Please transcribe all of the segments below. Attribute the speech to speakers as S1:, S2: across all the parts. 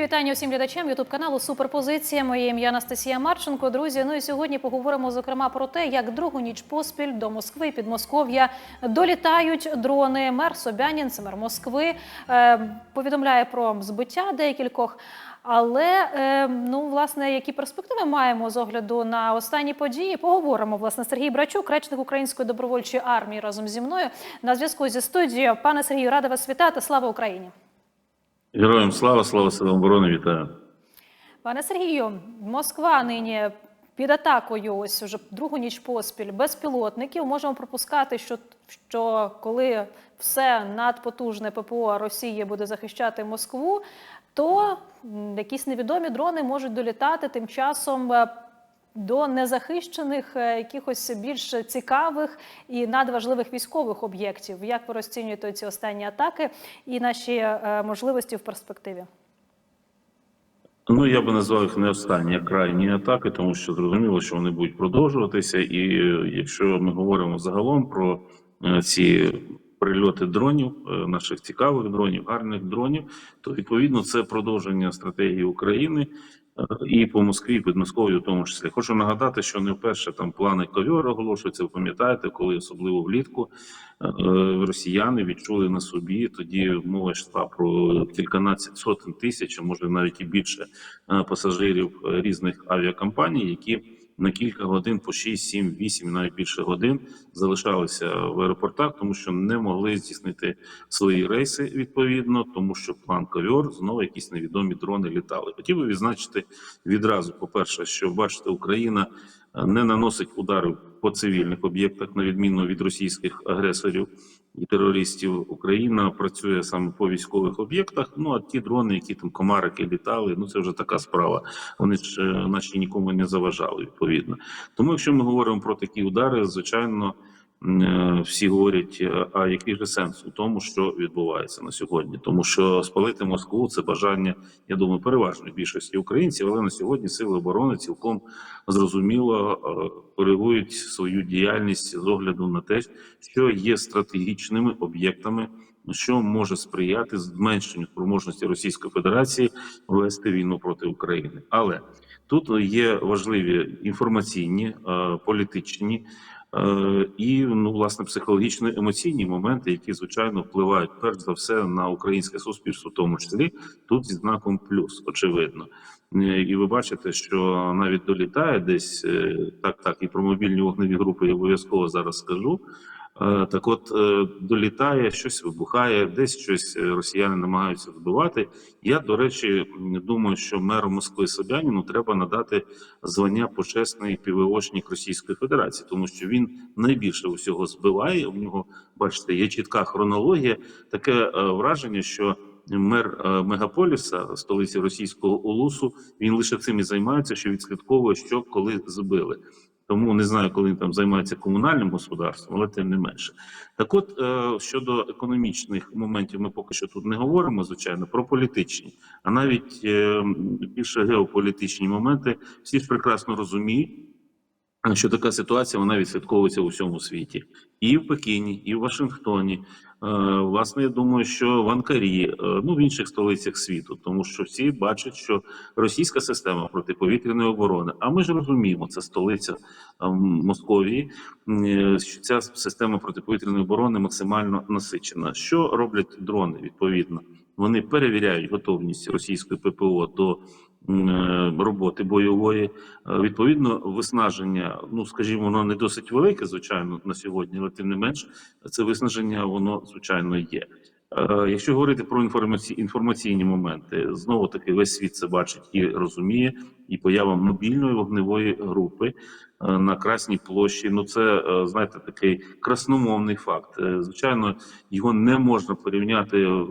S1: Щирі вітання усім глядачам ютуб каналу Суперпозиція. Моє ім'я Анастасія Марченко. Друзі, ну і сьогодні поговоримо зокрема про те, як другу ніч поспіль до Москви і Підмосков'я долітають дрони. Мер Собянін, мер Москви, е, повідомляє про збиття декількох. Але е, ну власне, які перспективи маємо з огляду на останні події? Поговоримо. Власне, Сергій Брачук, речник Української добровольчої армії, разом зі мною на зв'язку зі студією. Пане Сергію, рада вас вітати. Слава Україні!
S2: Героям слава, слава силам оборони, вітаю.
S1: Пане Сергію, Москва нині під атакою. Ось уже другу ніч поспіль безпілотників. Можемо пропускати, що, що коли все надпотужне ППО Росії буде захищати Москву, то якісь невідомі дрони можуть долітати тим часом. До незахищених е, якихось більш цікавих і надважливих військових об'єктів. Як ви розцінюєте ці останні атаки і наші е, можливості в перспективі?
S2: Ну я би назвав їх не останні, а крайні атаки, тому що зрозуміло, що вони будуть продовжуватися. І е, якщо ми говоримо загалом про ці прильоти дронів, наших цікавих дронів, гарних дронів, то відповідно це продовження стратегії України. Е, І по Москві, і Підмосков'ю в тому числі. Хочу нагадати, що не вперше там плани ковьор оголошуються. Ви пам'ятаєте, коли особливо влітку е, росіяни відчули на собі. Тоді мова йшла про кільканадцять сотень тисяч, а може навіть і більше е, пасажирів е, різних авіакомпаній, які на кілька годин по 6, 7, 8, і навіть більше годин залишалися в аеропортах, тому що не могли здійснити свої рейси відповідно, тому що план ковьор знову якісь невідомі дрони літали. Хотів би відзначити відразу. По перше, що бачите, Україна е, не наносить ударів по цивільних об'єктах, на відміну від російських агресорів і терористів. Україна працює саме по військових об'єктах. Ну а ті дрони, які там комарики літали, ну це вже така справа. Вони ж е, наші нікому не заважали відповідно. Тому, якщо ми говоримо про такі удари, звичайно. Е, Всі говорять, е, а який же сенс у тому, що відбувається на сьогодні, тому що спалити Москву це бажання, я думаю, переважної більшості українців, але на сьогодні сили оборони цілком зрозуміло е, коригують свою діяльність з огляду на те, що є стратегічними об'єктами, що може сприяти зменшенню спроможності Російської Федерації вести війну проти України. Але тут є важливі інформаційні, політичні. Е, І ну власне психологічно емоційні моменти, які звичайно впливають перш за все на українське суспільство, в тому числі тут зі знаком плюс, очевидно. Е, І ви бачите, що навіть долітає десь е, так, так і про мобільні вогневі групи я обов'язково зараз скажу. Так, от е, долітає, щось вибухає, десь щось е, росіяни намагаються збивати. Я до речі думаю, що меру Москви Собяніну треба надати звання почесний півеочник Російської Федерації, тому що він найбільше усього збиває. У нього бачите, є чітка хронологія. Таке е, враження, що мер мегаполіса, столиці російського Улусу, він лише цим і займається, що відслідковує, що коли збили. Тому не знаю, коли він там займається комунальним господарством, але тим не менше. Так, от е, щодо економічних моментів, ми поки що тут не говоримо, звичайно, про політичні, а навіть е, більше геополітичні моменти. Всі ж прекрасно розуміють, що така ситуація вона відслідковується у всьому світі, і в Пекіні, і в Вашингтоні. Е, Власне, я думаю, що в Анкарі, е, ну в інших столицях світу, тому що всі бачать, що російська система протиповітряної оборони, а ми ж розуміємо, це столиця е, Московії, е, що ця система протиповітряної оборони максимально насичена. Що роблять дрони? Відповідно, вони перевіряють готовність російської ППО до роботи бойової. Е, Відповідно, виснаження, ну скажімо, воно не досить велике, звичайно, на сьогодні, але тим не менш, це виснаження воно звичайно є. Е, Якщо говорити про інформаці... інформаційні моменти, знову таки весь світ це бачить і розуміє, і поява мобільної вогневої групи е, на Красній площі. Ну це е, знаєте такий красномовний факт. Е, Звичайно, його не можна порівняти. е,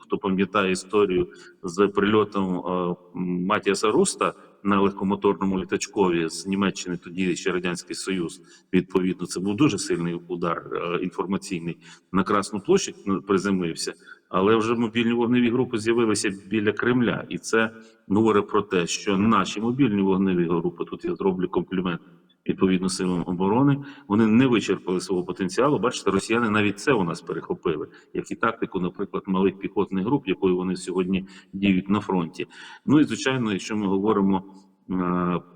S2: Хто пам'ятає історію з прильотом е, Матіаса Руста на легкомоторному літачкові з Німеччини, тоді ще радянський Союз. Відповідно, це був дуже сильний удар е, інформаційний на Красну площадь. ну, Приземлився, але вже мобільні вогневі групи з'явилися біля Кремля, і це говорить про те, що наші мобільні вогневі групи тут я зроблю комплімент відповідно силам оборони. Вони не вичерпали свого потенціалу. Бачите, росіяни навіть це у нас перехопили, як і тактику, наприклад, малих піхотних груп, якою вони сьогодні діють на фронті. Ну і звичайно, якщо ми говоримо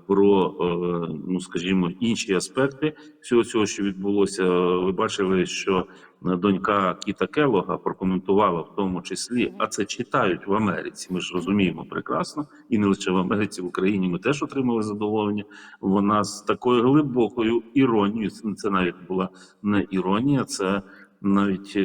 S2: про, е, ну скажімо, інші аспекти всього цього, що відбулося, ви бачили, що донька Кіта Келога прокоментувала в тому числі, а це читають в Америці. Ми ж розуміємо прекрасно, і не лише в Америці, в Україні ми теж отримали задоволення. Вона з такою глибокою іронією. Це навіть була не іронія, це навіть е,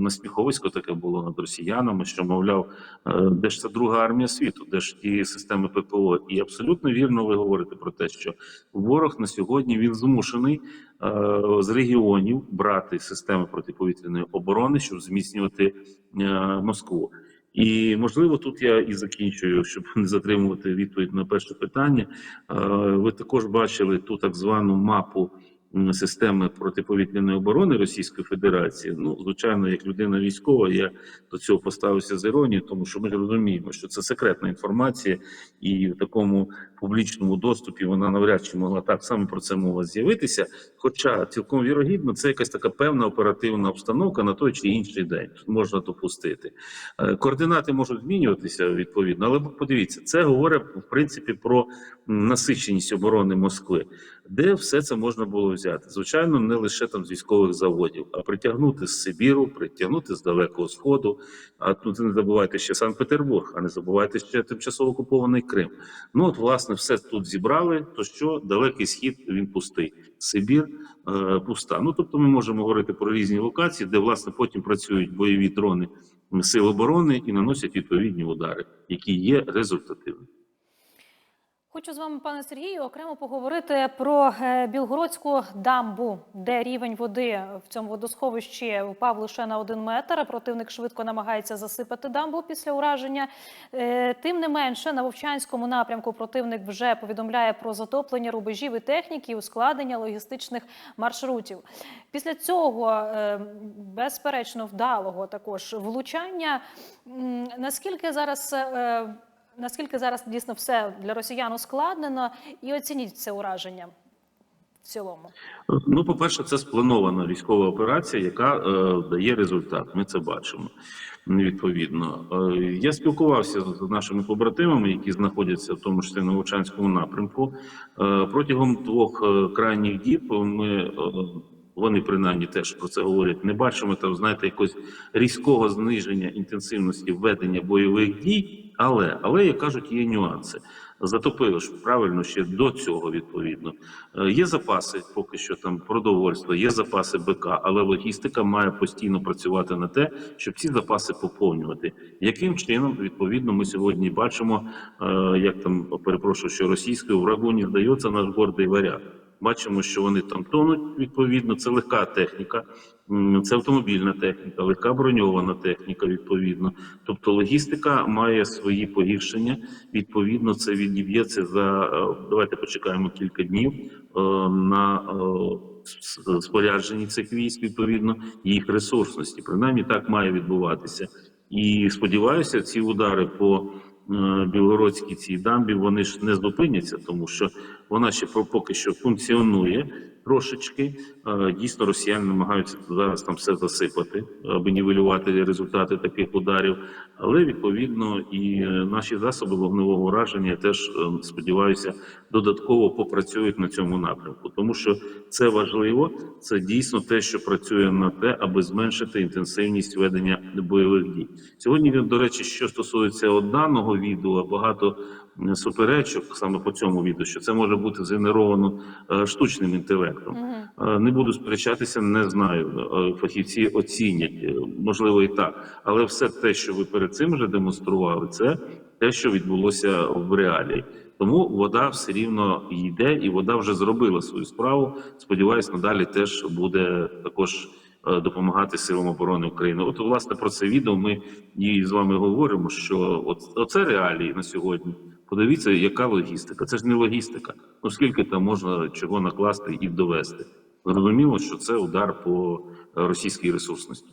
S2: насміховисько таке було над росіянами, що мовляв, е, де ж це друга армія світу, де ж ті системи ППО. І абсолютно вірно ви говорите про те, що ворог на сьогодні він змушений е, з регіонів брати системи протиповітряної оборони, щоб зміцнювати Москву. І можливо, тут я і закінчую, щоб не затримувати відповідь на перше питання. Ви також бачили ту так звану мапу системи протиповітряної оборони Російської Федерації. Ну, звичайно, як людина військова, я до цього поставився з іронією, тому що ми розуміємо, що це секретна інформація, і в такому публічному доступі вона навряд чи могла так само про це мова з'явитися. Хоча цілком вірогідно, це якась така певна оперативна обстановка на той чи інший день можна допустити. Е, Координати можуть змінюватися відповідно, але подивіться, це говорить в принципі про насиченість оборони Москви, де все це можна було. Звичайно, не лише там з військових заводів, а притягнути з Сибіру, притягнути з Далекого Сходу. А тут не забувайте ще Санкт-Петербург, а не забувайте ще тимчасово окупований Крим. Ну от власне все тут зібрали. То що далекий схід він пустий, Сибір е, пуста. Ну тобто, ми можемо говорити про різні локації, де власне потім працюють бойові дрони сил оборони і наносять відповідні удари, які є результативними.
S1: Хочу з вами, пане Сергію, окремо поговорити про е, Білгородську дамбу, де рівень води в цьому водосховищі впав лише на один метр. Противник швидко намагається засипати дамбу після ураження. Е, Тим не менше, на Вовчанському напрямку противник вже повідомляє про затоплення рубежів і техніки, і ускладнення логістичних маршрутів. Після цього, е, безперечно, вдалого також влучання. Наскільки зараз Наскільки зараз дійсно все для росіян ускладнено, і оцініть це ураження в цілому.
S2: Ну, по-перше, це спланована військова операція, яка е, дає результат. Ми це бачимо. Відповідно, Е, я спілкувався з нашими побратимами, які знаходяться в тому числі на Вовчанському напрямку. Е, Протягом двох е, крайніх діб ми. е, Вони принаймні теж про це говорять. Не бачимо там, знаєте, якогось різкого зниження інтенсивності ведення бойових дій, але але як кажуть, є нюанси. Затопили ж правильно ще до цього відповідно. Е, Є запаси, поки що там продовольства, є запаси БК, але логістика має постійно працювати на те, щоб ці запаси поповнювати. Яким чином відповідно ми сьогодні бачимо, е, як там перепрошую, що російською врагу не здається наш гордий варяг. Бачимо, що вони там тонуть. Відповідно, це легка техніка, це автомобільна техніка, легка броньована техніка. Відповідно, тобто логістика має свої погіршення. Відповідно, це відіб'ється за е, давайте почекаємо кілька днів е, на е, спорядженні цих військ. Відповідно, їх ресурсності. Принаймні так має відбуватися. І сподіваюся, ці удари по білгородській цій дамбі вони ж не зупиняться, тому що вона ще по- поки що функціонує трошечки. Е, Дійсно, росіяни намагаються зараз там все засипати, аби нівелювати результати таких ударів. Але відповідно і е, наші засоби вогневого ураження теж е, сподіваюся додатково попрацюють на цьому напрямку, тому що це важливо. Це дійсно те, що працює на те, аби зменшити інтенсивність ведення бойових дій. Сьогодні до речі, що стосується даного відео, багато суперечок саме по цьому відео, що це може бути згенеровано е, штучним інтелектом. Е, Не буду сперечатися, не знаю. Е, Фахівці оцінять, можливо, і так. Але все те, що ви перед цим вже демонстрували, це те, що відбулося в реалії. Тому вода все рівно йде, і вода вже зробила свою справу. Сподіваюсь, надалі теж буде також допомагати силам оборони України. От власне про це відео ми і з вами говоримо. Що от оце реалії на сьогодні. Подивіться, яка логістика. Це ж не логістика. Ну скільки там можна чого накласти і довести. Зрозуміло, що це удар по е, російській ресурсності.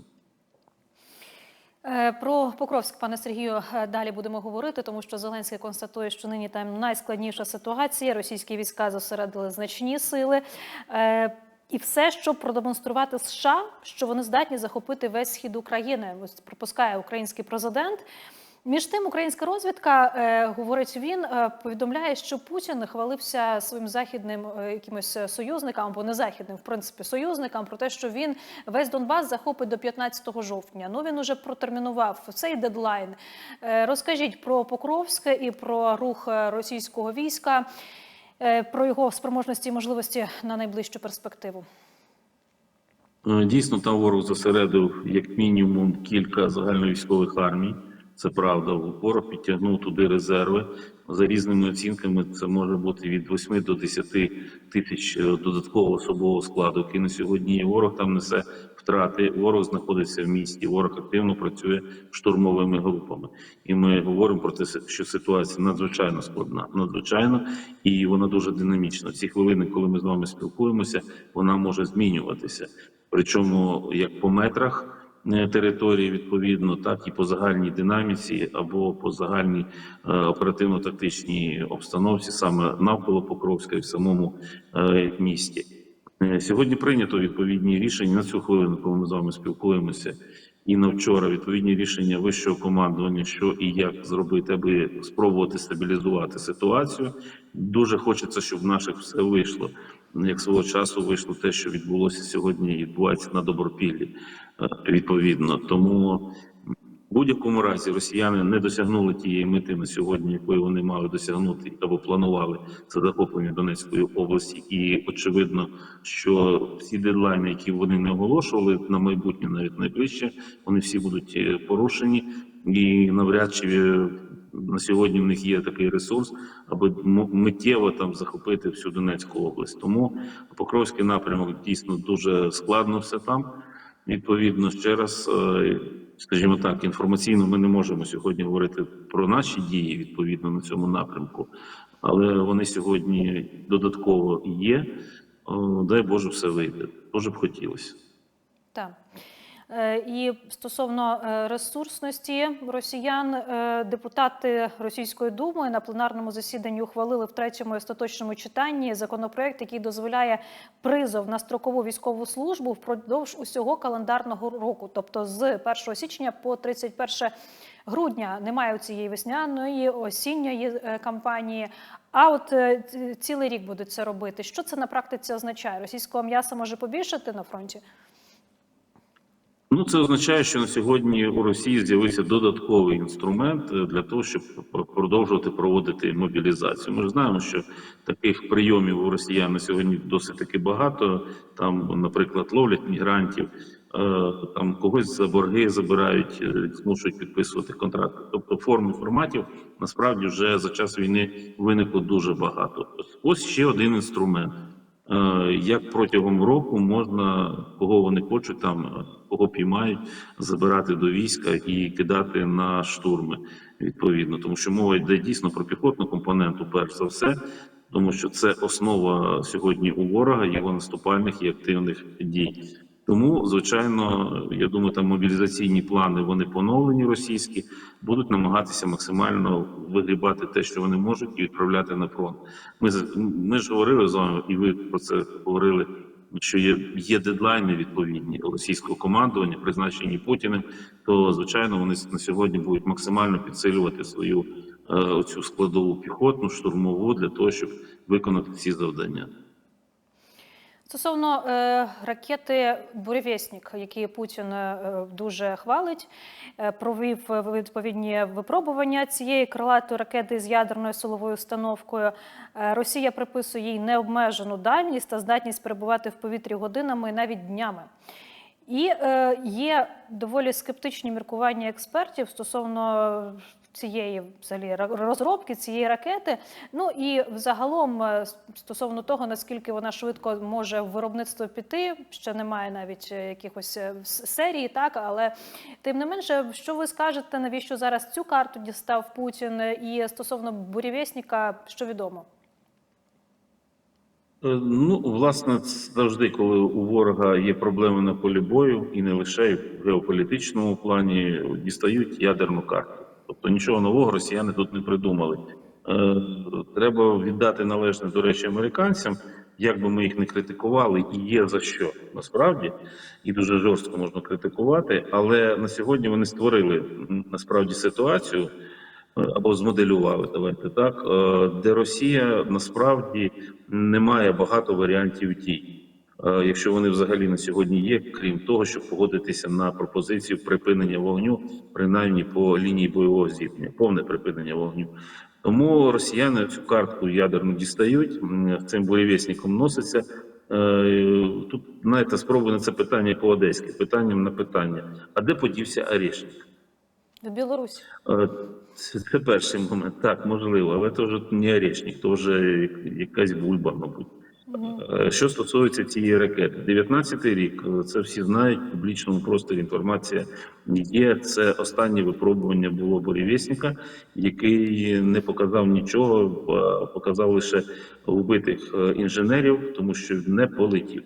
S1: Е, Про Покровськ, пане Сергію, е, далі будемо говорити, тому що Зеленський констатує, що нині там найскладніша ситуація. Російські війська зосередили значні сили. І все, щоб продемонструвати США, що вони здатні захопити весь схід України. Ось припускає український президент. Між тим, українська розвідка, е, говорить він, е, повідомляє, що Путін хвалився своїм західним е, якимось союзникам або не західним, в принципі, союзникам про те, що він весь Донбас захопить до 15 жовтня. Ну він уже протермінував цей дедлайн. Розкажіть про Покровськ і про рух російського війська, про його спроможності і можливості на найближчу перспективу.
S2: Дійсно, там ворог зосередив як мінімум кілька загальновійськових армій. Це правда. Ворог підтягнув туди резерви. За різними оцінками, це може бути від 8 до 10 тисяч е, додаткового особового складу, який на сьогодні. Ворог там несе втрати. Ворог знаходиться в місті. Ворог активно працює штурмовими групами. І ми говоримо про те, що ситуація надзвичайно складна, надзвичайно, і вона дуже динамічна. В ці хвилини, коли ми з вами спілкуємося, вона може змінюватися. Причому як по метрах території відповідно, так і по загальній динаміці або по загальній е, оперативно-тактичній обстановці, саме навколо Покровська і в самому е, місті. Е, Сьогодні прийнято відповідні рішення на цю хвилину, коли ми з вами спілкуємося. І на вчора відповідні рішення вищого командування, що і як зробити, аби спробувати стабілізувати ситуацію. Дуже хочеться, щоб в наших все вийшло. Як свого часу вийшло те, що відбулося сьогодні, і відбувається на добропіллі. е, Відповідно, тому в будь-якому разі росіяни не досягнули тієї мети на сьогодні, якої вони мали досягнути або планували це захоплення Донецької області. І очевидно, що всі дедлайни, які вони не оголошували на майбутнє, навіть найближче, вони всі будуть е, порушені, і навряд чи е, на сьогодні в них є такий ресурс, аби миттєво там захопити всю Донецьку область. Тому Покровський напрямок дійсно дуже складно все там. Відповідно, ще раз, е, скажімо так, інформаційно ми не можемо сьогодні говорити про наші дії відповідно на цьому напрямку, але вони сьогодні додатково є. Дай Боже, все вийде. Дуже б хотілося.
S1: Так. Е, І стосовно е, ресурсності росіян, е, депутати Російської думи на пленарному засіданні ухвалили в третьому остаточному читанні законопроект, який дозволяє призов на строкову військову службу впродовж усього календарного року, тобто з 1 січня по 31 грудня. Немає цієї весняної осінньої кампанії. А от цілий рік будуть це робити. Що це на практиці означає? Російського м'яса може побільшати на фронті?
S2: Ну, це означає, що на сьогодні у Росії з'явився додатковий інструмент е, для того, щоб продовжувати проводити мобілізацію. Ми ж знаємо, що таких прийомів у росіян на сьогодні досить таки багато. Там, наприклад, ловлять мігрантів, е, там когось за борги забирають, е, змушують підписувати контракти. Тобто форм форматів насправді вже за час війни виникло дуже багато. Ось ще один інструмент. Як протягом року можна, кого вони хочуть там, кого піймають, забирати до війська і кидати на штурми відповідно, тому що мова йде дійсно про піхотну компоненту, перш за все, тому що це основа сьогодні у ворога його наступальних і активних дій. Тому, звичайно, я думаю, там мобілізаційні плани вони поновлені російські, будуть намагатися максимально вигрібати те, що вони можуть, і відправляти на фронт. Ми ми ж говорили з вами, і ви про це говорили. Що є, є дедлайни відповідні російського командування, призначені Путіним, то звичайно вони на сьогодні будуть максимально підсилювати свою е, оцю складову піхотну штурмову для того, щоб виконати ці завдання.
S1: Стосовно е, ракети Буревєснік, які Путін е, дуже хвалить, е, провів е, відповідні випробування цієї крилатої ракети з ядерною силовою установкою. Е, Росія приписує їй необмежену дальність та здатність перебувати в повітрі годинами і навіть днями. І е, є доволі скептичні міркування експертів стосовно цієї взагалі розробки цієї ракети. Ну і взагалом е, стосовно того, наскільки вона швидко може в виробництво піти, ще немає навіть е, якихось е, серії, так але тим не менше, що ви скажете, навіщо зараз цю карту дістав Путін? І стосовно бурєвєсника, що відомо?
S2: Ну, власне, завжди, коли у ворога є проблеми на полі бою, і не лише в геополітичному плані, дістають ядерну карту. Тобто нічого нового росіяни тут не придумали. Е, Треба віддати належне, до речі, американцям, як би ми їх не критикували, і є за що насправді, і дуже жорстко можна критикувати. Але на сьогодні вони створили насправді ситуацію, е, або змоделювали, давайте так, е, де Росія насправді не має багато варіантів дій. Е, Якщо вони взагалі на сьогодні є, крім того, щоб погодитися на пропозицію припинення вогню, принаймні по лінії бойового зіткнення, повне припинення вогню. Тому росіяни цю картку ядерну дістають, цим буревісником носяться. Е, Тут, знаєте, спробуй на це питання по-одеськи, питанням на питання. А де подівся Орешник?
S1: В Білорусі.
S2: Е, Це, це перший момент. Так, можливо, але це вже не орешник, то вже якась бульба, мабуть. Е, Що стосується цієї ракети, 19-й рік, е, це всі знають, в публічному просторі інформація є. Це останнє випробування було бурєвєсника, який не показав нічого, показав лише вбитих е, інженерів, тому що не полетів.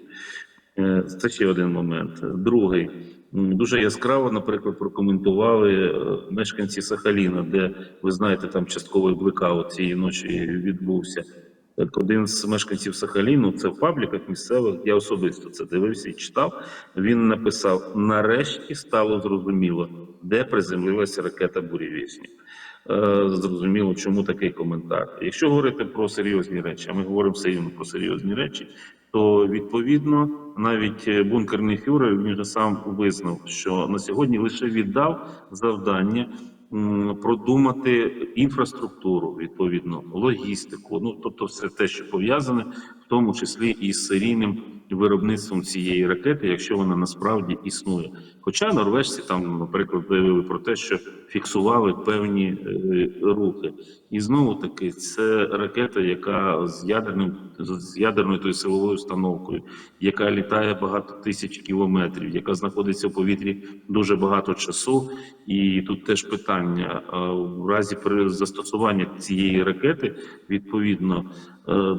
S2: Це ще один момент. Другий. Дуже яскраво, наприклад, прокоментували мешканці Сахаліна, де ви знаєте, там частковий блекаут цієї ночі відбувся. Так, один з мешканців Сахаліну, це в пабліках місцевих, я особисто це дивився і читав. Він написав: нарешті стало зрозуміло, де приземлилася ракета Бурєвєснік. Е, Зрозуміло, чому такий коментар. Якщо говорити про серйозні речі, а ми говоримо все рівно про серйозні речі, то відповідно навіть е, бункерний фюрер він же сам визнав, що на сьогодні лише віддав завдання продумати інфраструктуру, відповідно, логістику, ну тобто все те, що пов'язане, в тому числі і з серійним виробництвом цієї ракети, якщо вона насправді існує. Хоча норвежці там, наприклад, заявили про те, що фіксували певні е, рухи, і знову таки це ракета, яка з ядерним з ядерною тою силовою установкою, яка літає багато тисяч кілометрів, яка знаходиться в повітрі дуже багато часу. І тут теж питання в разі при застосування цієї ракети, відповідно,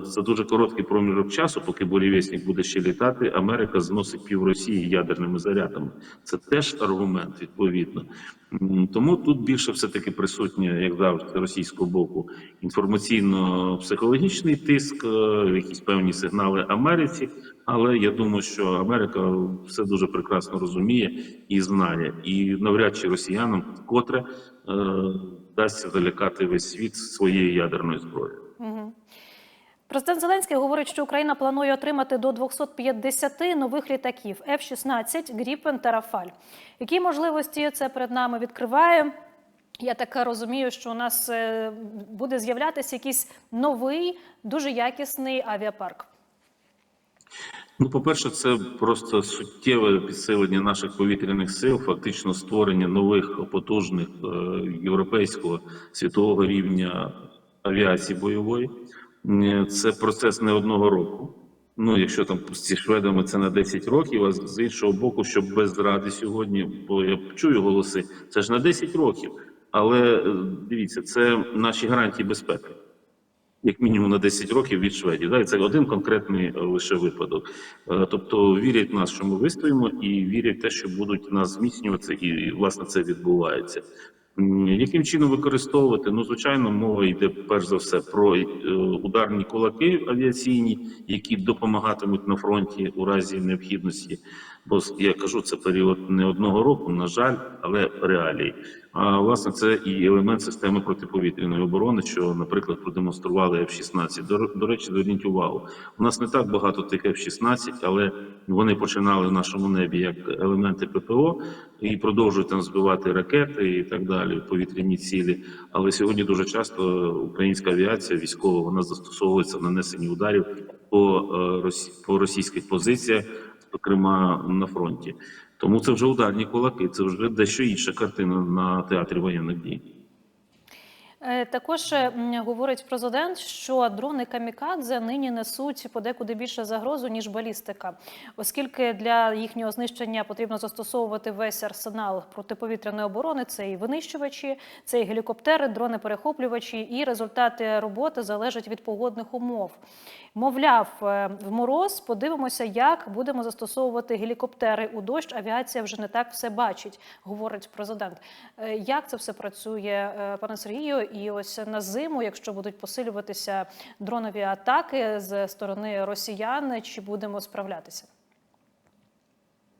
S2: за дуже короткий проміжок часу, поки бурєвєснік буде ще літати, Америка зносить пів Росії ядерними зарядами. Це теж аргумент, відповідно. Тому тут більше все-таки присутнє, як завжди, російського боку інформаційно-психологічний тиск, е, якісь певні сигнали Америці. Але я думаю, що Америка все дуже прекрасно розуміє і знає, і навряд чи росіянам вкотре е, вдасться залякати весь світ своєю ядерною зброєю.
S1: Президент Зеленський говорить, що Україна планує отримати до 250 нових літаків F-16, Гріпен та Рафаль. Які можливості це перед нами відкриває? Я так розумію, що у нас е, буде з'являтися якийсь новий, дуже якісний авіапарк.
S2: Ну, по-перше, це просто суттєве підсилення наших повітряних сил, фактично створення нових потужних е, європейського світового рівня авіації бойової. Е, Це процес не одного року. Ну, якщо там зі шведами це на 10 років, а з іншого боку, щоб без зради сьогодні, бо я чую голоси, це ж на 10 років. Але е, дивіться, це наші гарантії безпеки як мінімум на 10 років від Шведії. Да? Це один конкретний е, лише випадок. Тобто вірять в нас, що ми вистоїмо, і вірять в те, що будуть нас зміцнюватися, і власне це відбувається. Яким чином використовувати? Ну, звичайно, мова йде перш за все про е, ударні кулаки авіаційні, які допомагатимуть на фронті у разі необхідності. Бо я кажу, це період не одного року, на жаль, але реалії. А власне це і елемент системи протиповітряної оборони, що, наприклад, продемонстрували F-16. До, до речі, зверніть увагу. У нас не так багато тих F-16, але вони починали в нашому небі як елементи ППО і продовжують там збивати ракети і так далі, повітряні цілі. Але сьогодні дуже часто українська авіація військова вона застосовується в нанесенні ударів по, е, по російських позиціях, зокрема на фронті. Тому це вже ударні кулаки, це вже дещо інша картина на театрі воєнних дій.
S1: Е, Також е, говорить президент, що дрони камікадзе нині несуть подекуди більше загрозу ніж балістика, оскільки для їхнього знищення потрібно застосовувати весь арсенал протиповітряної оборони. Це і винищувачі, це і гелікоптери, дрони перехоплювачі, і результати роботи залежать від погодних умов. Мовляв, е, в мороз подивимося, як будемо застосовувати гелікоптери у дощ. Авіація вже не так все бачить, говорить президент. Як це все працює, пане Сергію? І ось на зиму, якщо будуть посилюватися дронові атаки з сторони росіян, чи будемо справлятися?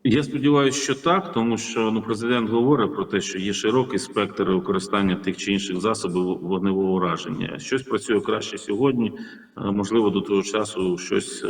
S2: Я сподіваюся, що так, тому що ну президент говорить про те, що є широкий спектр використання тих чи інших засобів вогневого ураження. Щось працює краще сьогодні. е, Можливо, до того часу щось, е,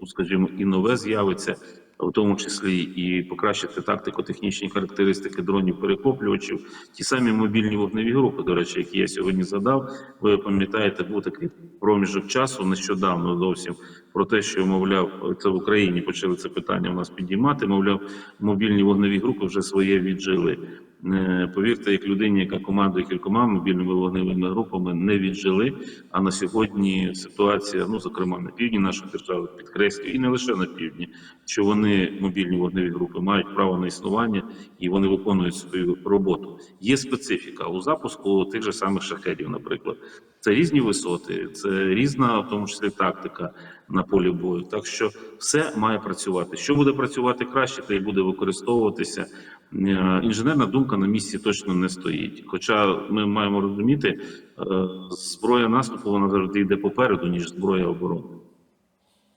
S2: ну, скажімо, і нове з'явиться, в тому числі і покращити тактико-технічні характеристики дронів перехоплювачів. Ті самі мобільні вогневі групи, до речі, які я сьогодні задав. Ви пам'ятаєте, був такий проміжок часу нещодавно зовсім про те, що мовляв, це в Україні почали це питання у нас підіймати. Мовляв, мобільні вогневі групи вже своє віджили. Е, Повірте, як людині, яка командує кількома мобільними вогневими групами, не віджили. А на сьогодні ситуація, ну зокрема на півдні нашої держави, підкреслює, і не лише на півдні, що вони мобільні вогневі групи мають право на існування і вони виконують свою роботу. Є специфіка у запуску тих же самих шахедів, наприклад. Це різні висоти, це різна, в тому числі тактика на полі бою. Так що все має працювати. Що буде працювати краще, те й буде використовуватися. Е, Інженерна думка на місці точно не стоїть. Хоча ми маємо розуміти, е, зброя наступу вона завжди йде попереду, ніж зброя оборони.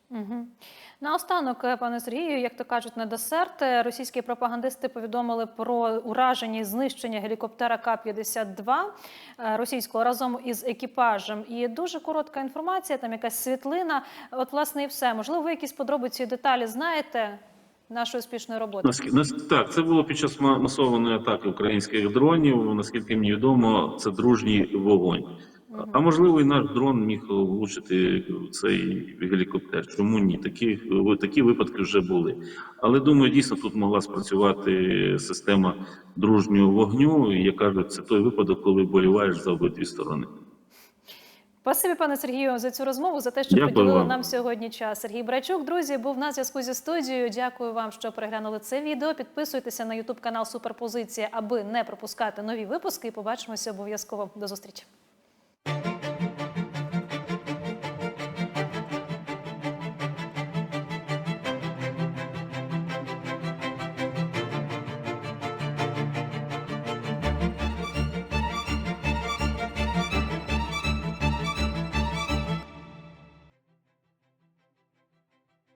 S1: Угу. Наостанок, е, пане Сергію, як то кажуть, на десерт е, російські пропагандисти повідомили про ураження і знищення гелікоптера К-52 е, російського разом із екіпажем. І дуже коротка інформація, там якась світлина. От, власне, і все. Можливо, ви якісь подробиці і деталі знаєте нашої успішної роботи?
S2: Так, це було під час масованої атаки українських дронів. Наскільки мені відомо, це дружній вогонь. А можливо, і наш дрон міг влучити в цей гелікоптер. Чому ні? Такі, такі випадки вже були. Але думаю, дійсно тут могла спрацювати система дружнього вогню. І я кажу, це той випадок, коли боліваєш за обидві сторони.
S1: Спасибі, пане Сергію, за цю розмову, за те, що
S2: Дякую
S1: приділили
S2: вам.
S1: нам сьогодні час. Сергій Брачук, друзі, був на зв'язку зі студією. Дякую вам, що переглянули це відео. Підписуйтеся на Ютуб канал Суперпозиція, аби не пропускати нові випуски. І побачимося обов'язково. До зустрічі.